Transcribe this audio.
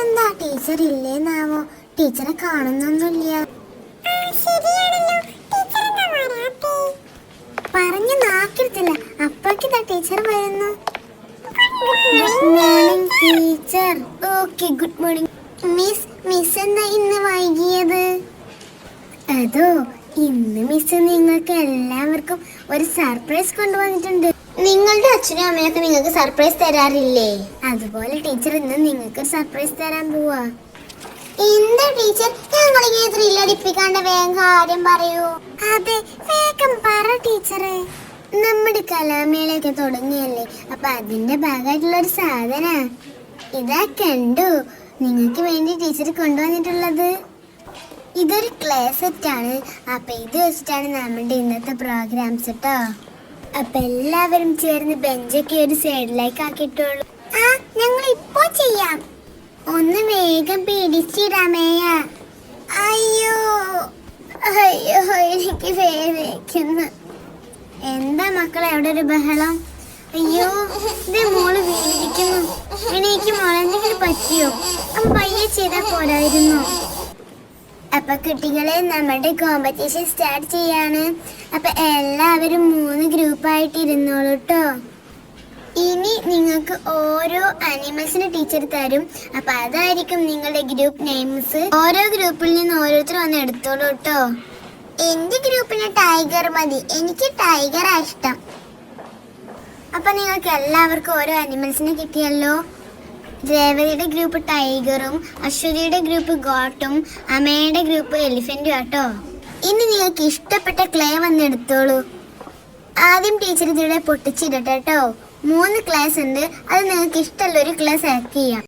ഇന്നെന്താ ടീച്ചർ ഇല്ലേന്നാവോ? ടീച്ചറെ കാണുന്നൊന്നുമില്ല. പറഞ്ഞു നാക്കെടുത്തില്ല അപ്പക്കിതാ ടീച്ചർ വരുന്നു. Good morning. Teacher okay good morning miss miss എന്താ ഇന്ന് വൈകിയത്? അതോ ഇന്ന് മിസ് നിങ്ങൾക്ക് എല്ലാവർക്കും ഒരു സർപ്രൈസ് കൊണ്ടുവന്നിട്ടുണ്ട്. നിങ്ങളുടെ അച്ഛനും അമ്മയൊക്കെ നിങ്ങൾക്ക് സർപ്രൈസ് തരാറില്ലേ? അതുപോലെ ടീച്ചർ ഇന്ന് നിങ്ങൾക്ക് സർപ്രൈസ് തരാൻ പോവാ. എന്താ ടീച്ചർ ഞങ്ങളിങ്ങനെ ത്രില്ലടിപ്പിക്കാണ്ട് വേഗം കാര്യം പറയൂ. അതെ വേഗം പറ ടീച്ചറെ നമ്മുടെ കലാമേളയൊക്കെ തുടങ്ങിയല്ലേ അപ്പൊ അതിന്റെ ഭാഗമായിട്ടുള്ള ഒരു സാധന. ഇതാ കണ്ടു. നിങ്ങൾക്ക് വേണ്ടി ടീച്ചർ കൊണ്ടുവന്നിട്ടുള്ളത്. ഇതൊരു ക്ലേ സെറ്റ് ആണ്. അപ്പൊ ഇത് വെച്ചിട്ടാണ് നമ്മുടെ ഇന്നത്തെ പ്രോഗ്രാംസ് കേട്ടോ അപ്പൊ എല്ലാവരും ചേർന്ന് ബെഞ്ചൊക്കെ ഒരു സൈഡിലേക്ക് ആക്കിയിട്ടുള്ളൂ. ആ ഞങ്ങൾ ഇപ്പോ ചെയ്യാം. ഒന്ന് വേഗം പിടിച്ചിടാമേയ അയ്യോ അയ്യോ എനിക്ക് വേദനിക്കുന്നു എന്താ മക്കളെ അവിടെ ഒരു ബഹളം? അയ്യോ ഇത് മോൾ വീഴിക്കുന്നു എനിക്ക് മോളെ പറ്റിയോ? അപ്പൊ പയ്യെ ചെയ്താൽ പോരായിരുന്നു. അപ്പൊ കുട്ടികളെ നമ്മുടെ കോമ്പറ്റീഷൻ സ്റ്റാർട്ട് ചെയ്യാണ്. അപ്പൊ എല്ലാവരും മൂന്ന് ഗ്രൂപ്പായിട്ട് ഇരുന്നോളൂ കേട്ടോ ഇനി നിങ്ങൾക്ക് ഓരോ അനിമൽസിന് ടീച്ചർ തരും. അപ്പൊ അതായിരിക്കും നിങ്ങളുടെ ഗ്രൂപ്പ് നെയിംസ്. ഓരോ ഗ്രൂപ്പിൽ നിന്ന് ഓരോരുത്തർ വന്ന് എടുത്തോളൂ കേട്ടോ എന്റെ ഗ്രൂപ്പിന് ടൈഗർ മതി. എനിക്ക് ടൈഗറാ ഇഷ്ടം. അപ്പൊ നിങ്ങൾക്ക് എല്ലാവർക്കും ഓരോ അനിമൽസിനെ കിട്ടിയല്ലോ. രേവതിയുടെ ഗ്രൂപ്പ് ടൈഗറും അശ്വതിയുടെ ഗ്രൂപ്പ് ഗോട്ടും അമ്മയുടെ ഗ്രൂപ്പ് എലിഫന്റും ആട്ടോ. ഇനി നിങ്ങൾക്ക് ഇഷ്ടപ്പെട്ട ക്ലേ വന്ന് എടുത്തോളൂ. ആദ്യം ടീച്ചർ ഇതിവിടെ പൊട്ടിച്ചിടട്ടെ കേട്ടോ മൂന്ന് ക്ലാസ് ഉണ്ട്. അത് നിങ്ങൾക്ക് ഇഷ്ടമുള്ള ഒരു ക്ലാസ് ആക്ട് ചെയ്യാം.